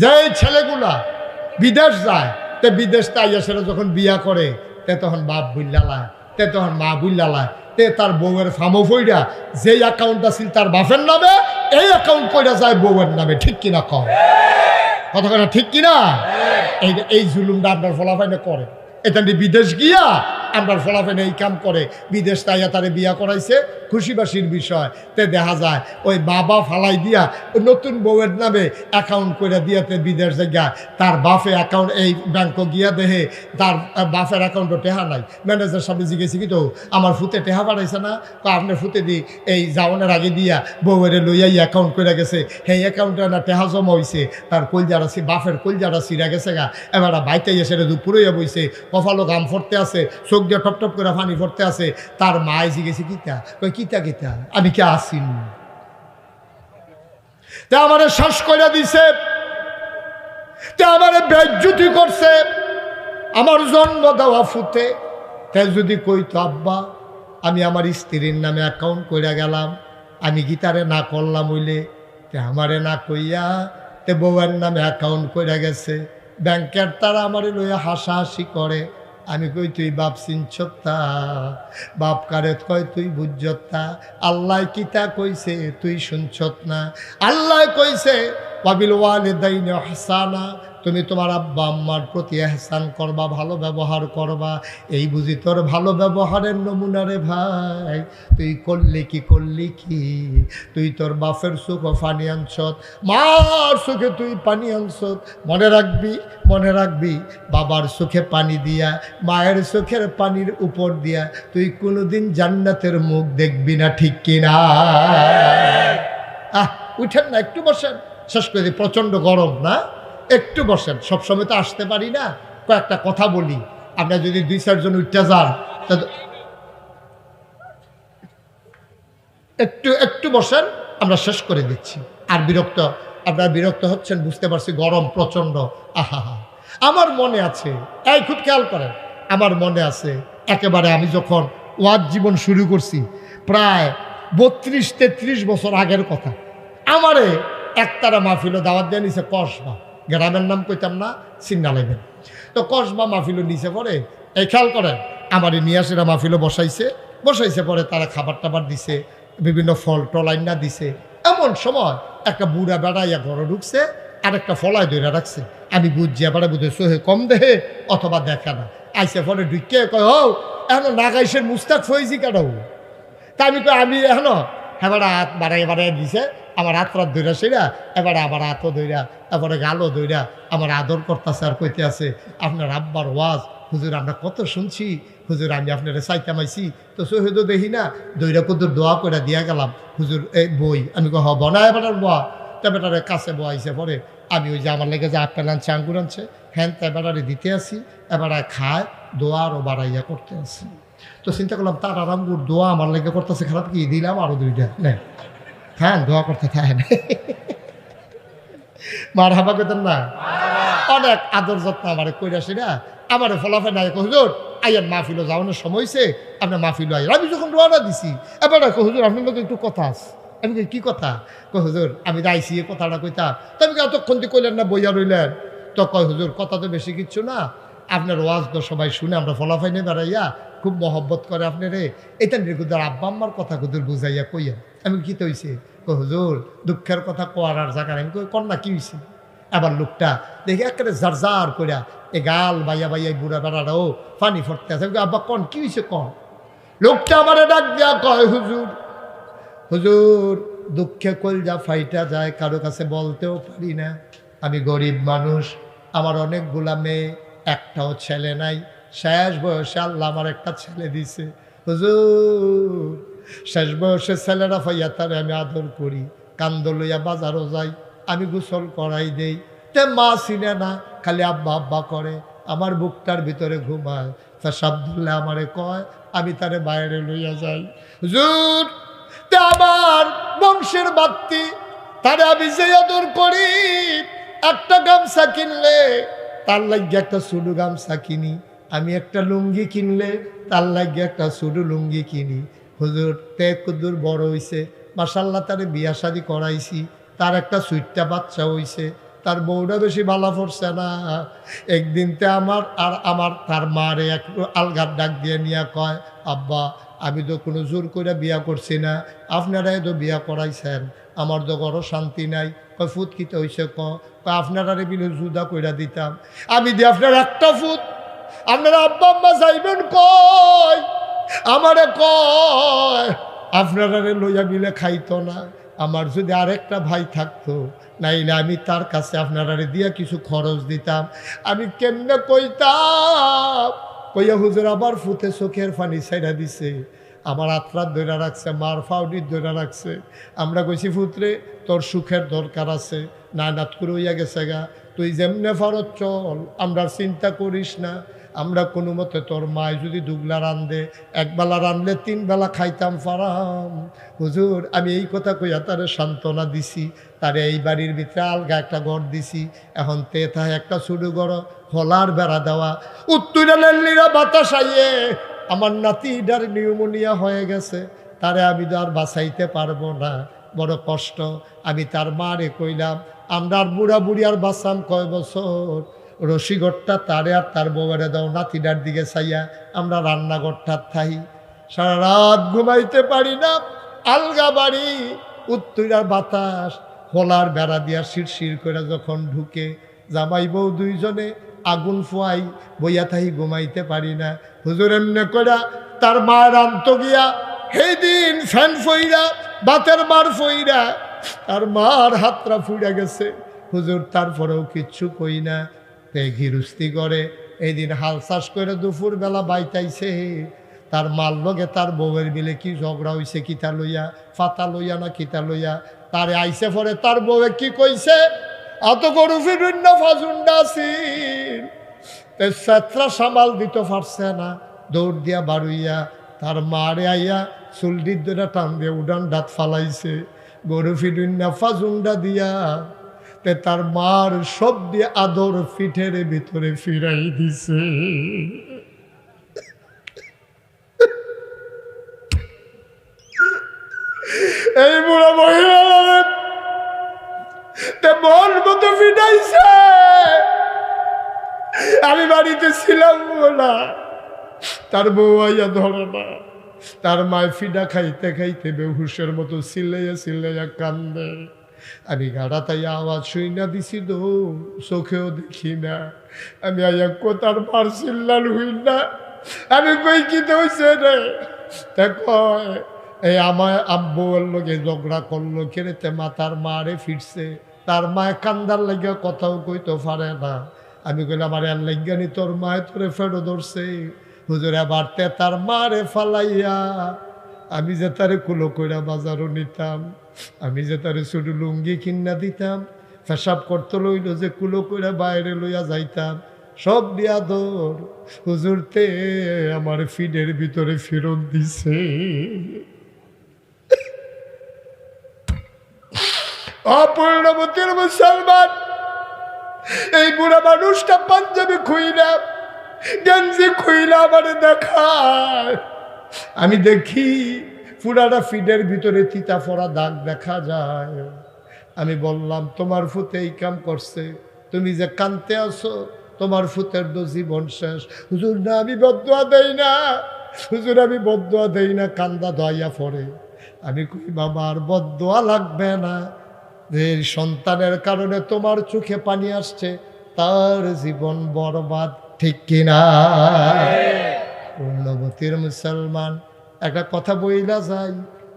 যে ছেলেগুলা, বিদেশ যায়, তে বিদেশ তাইয়া সেটা যখন বিয়া করে, তে তখন বাপ বুল্লালায় তে তখন মা বুল্লালায় তে তার বউয়ের ফামো ফইরা, যেই অ্যাকাউন্ট আছিল তার বাপের নামে, এই অ্যাকাউন্ট কইরা যায় বউয়ের নামে, ঠিক কিনা কম কথা কথা ঠিক কিনা? এই এই জুলুমটা আপনার ফলাফাইনে করে। এটা বিদেশ গিয়া আপনার ফলাফাইনে এই কাম করে। বিদেশ তাইয়া তারে বিয়া করাইছে, খুশিবাসীর বিষয়। তে দেখা যায়, ওই বাবা ফালাই দিয়া নতুন বউয়ের নামে অ্যাকাউন্ট করে দিয়াতে বিদেশ জায়গা তার বাফে অ্যাকাউন্ট এই ব্যাংক গিয়া দেহে, তার বাফের অ্যাকাউন্টও টেহা নাই। ম্যানেজার সামনে জিজ্ঞেসি কি তো, আমার ফুতে টেহা বাড়াইছে না? তো আপনার ফুতে দি, এই যাওয়ানোর আগে দিয়া বউয়ের লইয়া অ্যাকাউন্ট করে গেছে। সেই অ্যাকাউন্টে না টেহা জমা হইছে। তার কলজারা সি বাপের কলজারা সিরা গেছে গা। এবার বাইতে এসে দুপুরে বইছে। কপালো গাম ফরতে আছে, চোখ দিয়ে টপ টপ করে পানি ফরতে আছে, তার মায় জিগেছে কিতা? কই কিতা কিতা? আমি কে আসিনি তা আমারে শ্বাস করে দিছে। তা আমারে বেজ্জুতি করছে। আমার জন্ম দেওয়া ফুতে তাই যদি কইতো, আব্বা, আমি আমার স্ত্রীর নামে অ্যাকাউন্ট করে গেলাম। আমি গীতারে না করলাম হইলে। তে আমারে না কইয়া তে বউয়ের নামে অ্যাকাউন্ট করে গেছে। ব্যাংকের তারা আমারে লইয়া হাসাহাসি করে। আমি কই, তুই বাপ চিনছত্তা বাপ কারে কয়, তুই বুঝতা আল্লাহ কিতা কইছে, তুই শুনছত না আল্লাহ কইছে পাবিল ওয়ালে দাইনে হাসানা তুমি তোমার আব্বা আম্মার প্রতি এহসান করবা, ভালো ব্যবহার করবা। এই বুঝি তোর ভালো ব্যবহারের নমুনা রে ভাই। তুই করলি কি করলি কি? তুই তোর বাপের সুখ পানি আনছত, মার সুখে তুই পানি আনছত। মনে রাখবি মনে রাখবি, বাবার সুখে পানি দিয়া, মায়ের সুখের পানির উপর দিয়া, তুই কোনোদিন জান্নাতের মুখ দেখবি না, ঠিক কিনা আহ, উঠেন না, একটু বসেন। শেষ করে প্রচণ্ড গরম, না? একটু বসেন, সবসময় তো আসতে পারি না, কয়েকটা কথা বলি। আপনার যদি দুই চারজন উঠতে যান একটু একটু বসেন, আমরা শেষ করে দিচ্ছি। আর বিরক্ত, আপনারা বিরক্ত হচ্ছেন, বুঝতে পারছি গরম প্রচণ্ড। আহা আমার মনে আছে, এই খুব খেয়াল করেন, আমার মনে আছে, একেবারে আমি যখন ওয়াজ জীবন শুরু করছি, প্রায় বত্রিশ, তেত্রিশ বছর আগের কথা। আমারে একতারা মাহফিলও দাওয়াত দিয়ে নিছে কসবা। গ্রামের নাম কইতাম না চিন্না লাগবেন তো কসবা মাহফিলও নিচে পরে, এই খেয়াল করেন, আমারে নিয়ে আসেরা মাহফিলও বসাইছে বসাইছে পরে তারা খাবার টাবার দিছে, বিভিন্ন ফল টলাইনা দিছে। এমন সময় একটা বুড়া বেড়াইয়া ঘরে ঢুকছে আর একটা ফলায় ধরে রাখছে। আমি বুঝছি এবার বুঝে সোহে কম দেহে, অথবা দেখে না। আইসে পরে ঢুকে কয়, হও, এখন নাগাইশের মুস্তাক ফয়েছি কেন? তা আমি কই, আমি এখন হ্যাঁ হাত বাড়াই বাড়াই দিছে আমার হাত রাত ধইরা সেরা, এবারে আমার হাতও ধইরা, এবারে গালও ধইরা আমার আদর করতেছে আর কইতে আছে, আপনার আব্বার ওয়াজ, হুজুর, আমরা কত শুনছি, হুজুর, আমি আপনার চাইতাম আইছি তো সহিদও দেখি না, দইরা কদুর দোয়া করে দিয়া গেলাম, হুজুর এই বই, আমি কহ বনা এবার বয়া। তা বেটারে কাছে বয়াইছে পরে, আমি ওই যে আমার লেগে যে আপেল আনছে, আঙ্গুর আনছে হ্যান তা এবারে দিতে আসি, এবারে খায়, দোয়া আরও বাড়াইয়া করতে আসি। তো চিন্তা করলাম, তার আঙ্গুর দোয়া আমার লেগে করতেছে, খারাপ কি? দিলাম আরও দুইটা নেই হ্যাঁ দোয়া করতে থাকেন মার হাবা করতেন না? অনেক আদর যত্ন আমার কইরা সেরা। আমার ফলাফল নাই হুজুর আইয়ার মাহফিল যাওয়ানোর সময় হয়েছে আপনার মাহফিল আইয়ার আমি যখন রওনা দিছি, এবার কো হুজুর, আপনার লোক একটু কথা আছে। আমি কি কথা? কই হুজুর, আমি এ কথাটা কইতা তবে এতক্ষণ দিয়ে কইলেন না, বইয়া রইলেন। তো কয়, হুজুর, কথা তো বেশি কিচ্ছু না। আপনার ওয়াজ তো সবাই শুনে, আমরা ফলাফাই নিয়ে বেড়াইয়া খুব মহব্বত করে আপনি রে, এটা নির্গুদার আব্বা আম্মার কথা কুদুর বুঝাইয়া কইয়া, আমি কি তো হইছে? কো হুজুর, দুঃখের কথা কোয়ার আর জায়গা আমি কই, কন্যা কি হইছে? আবার লোকটা দেখি একেবারে জার জার করিয়া এ গাল বাইয়া বাইয়া বুড়া বেড়াটাও পানি ফটতে আছে। আব্বা, কন, কী হয়েছে কন? লোকটা আমারে ডাক দিয়া কয়, হুজুর হুজুর, দুঃখে যা ফাইটা যায়, কারও কাছে বলতেও পারি না। আমি গরিব মানুষ, আমার অনেকগুলা মেয়ে একটাও ছেলে নাই। শেষ বয়সে আল্লাহ আমার একটা ছেলে দিছে। হুজুর, শেষ বয়সে ছেলেরা ফাইয়া তারে আমি আদর করি। কান্দ লইয়া বাজারও যাই, আমি গোসল করাই দেই। তে মা চিনে না, খালি আব্বা আব্বা করে, আমার বুকটার ভিতরে ঘুমায়। তা সাবদুল্লাহ আমারে কয়, আমি তারে বাইরে লইয়া যাই। হুজুর, তে আমার বংশের বাত্তি তারে আমি যে আদর করি, একটা গামছা কিনলে তার লাগিয়ে একটা সুডু গামছা কিনি। আমি একটা লুঙ্গি কিনলে তার লাগিয়ে একটা সুডু লুঙ্গি কিনি। হুজুর, তে কুদুর বড় হইছে। মাসাল্লাহ তারে বিয়া শাদি করাইছি। তার একটা সুইটটা বাচ্চা হইছে। তার বউটা বেশি ভালো পড়ছে না। একদিনতে আমার আর আমার তার মারে এক আলগার ডাক দিয়ে নিয়ে কয়, আব্বা, আমি তো কোনো জোর করে বিয়া করছি না। আপনারাই তো বিয়া করাইছেন। আমার তো ঘরও শান্তি নাই। কয় ফুট কিতে হয়েছে ক? আপনারা বিলে জুদা কইরা দিতাম। আমি দি আপনার একটা ফুট আপনারা আব্বা আম্মা যাইবেন কয় আমারে কয় আপনারা লইয়া মিলে খাইতো না। আমার যদি আরেকটা ভাই থাকতো, নাইলে আমি তার কাছে আপনারা দিয়া কিছু খরচ দিতাম। আমি কেমনে কইতাম? কইয়া হুজুর আবার ফুতে চোখের পানি ছাইড়া দিছে। আমার আত্মার ধরে রাখছে, মার ফাউডির ধরে রাখছে। আমরা কইছি ফুতরে তোর সুখের দরকার আছে। না নাত করে হইয়া গেছে গা। তুই যেমনে ফরত চল, আমরা চিন্তা করিস না। আমরা কোনো মতে তোর মায় যদি দুগলা রান্ধে, একবেলা রানলে তিন বেলা খাইতাম ফারাম। হুজুর, আমি এই কথা কইয়া তারে সান্ত্বনা দিছি। তারে এই বাড়ির ভিতরে আলগা একটা ঘর দিছি। এখন তে থায় একটা শুরু করো হলার বেড়া দেওয়া। উত্তরা বাতাস আইয়ে আমার নাতিটার নিউমোনিয়া হয়ে গেছে, তারে আমি তো আর বাঁচাইতে পারব না। বড় কষ্ট। আমি তার মারে কইলাম, আমরা আর বুড়া বুড়ি আর বাঁচাম কয় বছর? রসিগড়টা তারে আর তার বউয়ারে দাও, নাতিটার দিকে চাইয়া আমরা রান্নাঘরটার থাই। সারা রাত ঘুমাইতে পারি না, আলগা বাড়ি। উত্তরার বাতাস, হোলার বেড়া দিয়া শিরশির করে যখন ঢুকে, জামাই বউ দুইজনে আগুন ফোয়াই, বইয়া থাই ঘুমাইতে পারি না। হুজুর এমনি কইরা, তার মায়ের আন্ত গিয়া সেই দিন ফ্যান ফইরা, বাতের মার ফইরা, তার মার হাতরা ফুইরা গেছে। হুজুর তারপরেও কিচ্ছু কই না ঘিরুস্তি করে। এই দিন হাল চাষ করে দুপুর বেলা বাইতাইছে। তার মাল লগে তার বউয়ের মিলে কি ঝগড়া হইছে কিতা লইয়া, ফাতা লইয়া না কিতা লইয়া, তারে আইসে পরে তার বউয়ে কি কইছে? অত গরু ফিরুন না ফাজুন্ডা সেত্রা সামাল দিতে পারছে না। দৌড় দিয়া বাড়ুইয়া তার মারে আইয়া চুলডির দোটা টান দিয়ে উডান দাঁত ফালাইছে। গরু ফিরুন না ফাজুন্ডা দিয়া তে তার মার সব দিয়ে আদর পিঠের ভিতরে ফিরাই দিছে। এই বুড়া আমি বাড়িতে ছিলাম না তার বউ আইয়া ধরে না। তার মায় ফিডা খাইতে খাইতে বেহুশের মতো সিলাইয়া সিলাইয়া কান্দে। আমি গাড়া তাই আওয়াজ শুই না দিছি তো, চোখেও দেখি না। আমি আইয়া কোথার মার চিল্লাল হই না আমি কই কি হয়েছে রে? তা কয়, এই আমার আব্বুর লোকে ঝগড়া করল, কেড়েতে মা তার মারে ফিরছে? তার মায় কান্দার লাগে কথাও কইতে পারে না। আমি কইলাম আমার আর লাগানি তোর মায় তোরে ফেরো ধরছে। হুজুর আবার তে তার মারে ফালাইয়া আমি যে তারে কুলো কইরা বাজারও নিতাম, আমি যে তারে শুধু লুঙ্গি কিনা দিতাম, পেশাব করতে লইল যে কুলো কইরা বাইরে লইয়া যাইতাম। সব দিয়া দর হুজুর তে আমার ফিডের ভিতরে ফেরত দিছে। অপূর্ণবতীর মুসলমান। এই বুড়া মানুষটা পাঞ্জাবি খুইলা, গেঞ্জি খুইলা আমার দেখায়। আমি দেখি পুরাটা ফিডের ভিতরে তিতা ফোড়া দাগ দেখা যায়। আমি বললাম, তোমার ফুতে এই কাম করছে। তুমি যে কানতে আসো তোমার ফুতের তো জীবন শেষ। হুজুর না, আমি বদুয়া দেই না। হুজুর, আমি বদুয়া দেই না, কান্দা দয়া পড়ে আমি কই, বাবা, আর বদুয়া লাগবে না। যে সন্তানের কারণে তোমার চোখে পানি আসছে, তার জীবন বরবাদ, ঠিক কিনা? পূর্ণবতীর মুসলমান, একটা কথা বইলা যাই,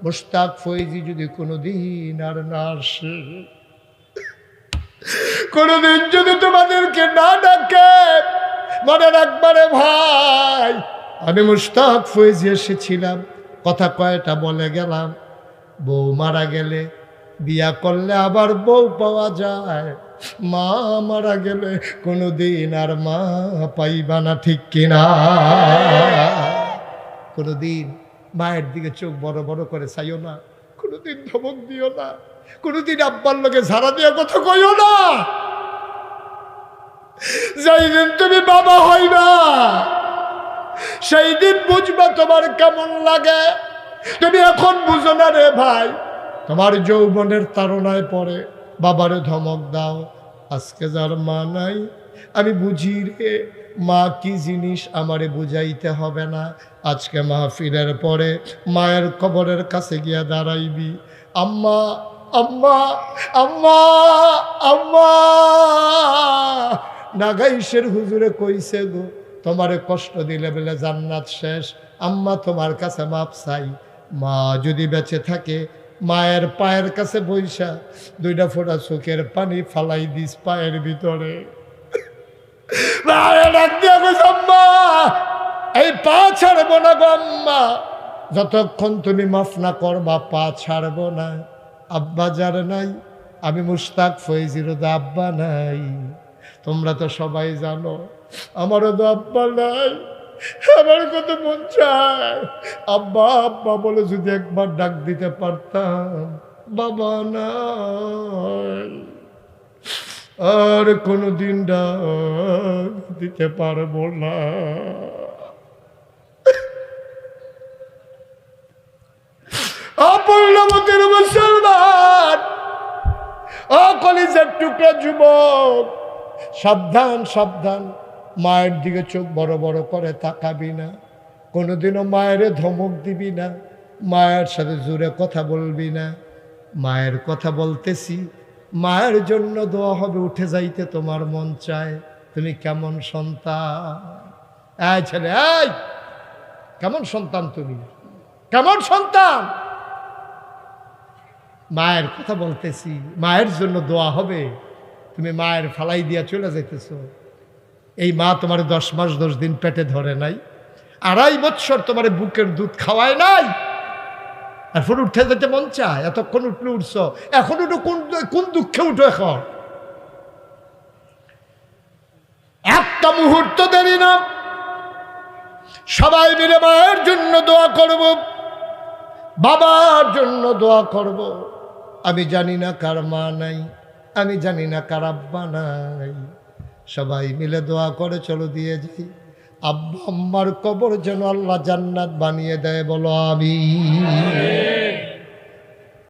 মুস্তাক ফৈজি যদি কোনোদিন আর না আসে, কোনোদিন যদি তোমাদেরকে না ডাকে, মনে রাখবারে ভাই, আমি মুস্তাক ফৈজি এসেছিলাম, কথা কয়টা বলে গেলাম, বউ মারা গেলে বিয়া করলে আবার বউ পাওয়া যায়। মা মারা গেলে কোনোদিন আর মা পাইবা না, ঠিক কিনা? কোনোদিন মায়ের দিকে চোখ বড় বড় করে চাইও না, কোনোদিন ধমক দিও না, কোনোদিন আব্বার লোকে ঝাড়া দিয়ে কথা কইও না। যেই দিন তুমি বাবা হইবা, সেই দিন বুঝবা তোমার কেমন লাগে। তুমি এখন বুঝো না রে ভাই তোমার যৌবনের তাড়নায় পড়ে বাবারে ধমক দাও। আজকে যার মা নাই, আমি বুঝি রে, মা কি জিনিস আমারে বুঝাইতে হবে না। আজকে মাহফিলের পরে মায়ের কবরের কাছে গিয়া দাঁড়াইবি। আম্মা আম্মা আম্মা আম্মা, নাগাইশের হুজুরে কইছে গো, তোমারে কষ্ট দিলে বলে জান্নাত শেষ, আম্মা তোমার কাছে মাপ চাই। মা যদি বেঁচে থাকে মায়ের পায়ের কাছে বৈশা, দুইটা ফোঁটা চোখের পানি ফালাই দিস পায়ের ভিতরে। এই পা ছাড়বো না গো আম্মা। যতক্ষণ তুমি মাফ না করবা, পা ছাড়বো না। আব্বা যার নাই, আমি মুস্তাক ফৈজির তো আব্বা নাই। তোমরা তো সবাই জানো, আমারও তো আব্বা নাই। আমার কত মন চায়। আব্বা আব্বা বলে যদি একবার ডাক দিতে পারতাম, বাবা না আর কোনোদিন ডাক দিতে পারব না। টুকরা যুবক, সাবধান সাবধান। মায়ের দিকে চোখ বড় বড় করে তাকাবি না। কোনোদিনও মায়ের ধমক দিবি না। মায়ের সাথে জোরে কথা বলবি না। মায়ের কথা বলতেছি। মায়ের জন্য দোয়া হবে, উঠে যাইতে তোমার মন চায়। তুমি কেমন সন্তান? এই ছেলে, এই! কেমন সন্তান তুমি? কেমন সন্তান? মায়ের কথা বলতেছি। মায়ের জন্য দোয়া হবে। তুমি মায়ের ফালাই দিয়া চলে যাইতেছ। এই মা তোমার দশ মাস, দশ দিন পেটে ধরে নাই, আড়াই বৎসর তোমার বুকের দুধ খাওয়ায় নাই। এখন উঠে যেতে মন চায়, এতক্ষণ উঠলে উঠছ, এখন উঠো কোন কোন দুঃখে উঠো এখন? একটা মুহূর্ত দেরি না। সবাই মিলে মায়ের জন্য দোয়া করব, বাবার জন্য দোয়া করব। আমি জানি না কার মা নাই, আমি জানি না কার আব্বা নাই। সবাই মিলে দোয়া করে, চলো দিয়ে যাই। আব্বা আম্মার কবর যেন আল্লাহ জান্নাত বানিয়ে দেয়, বলো আমি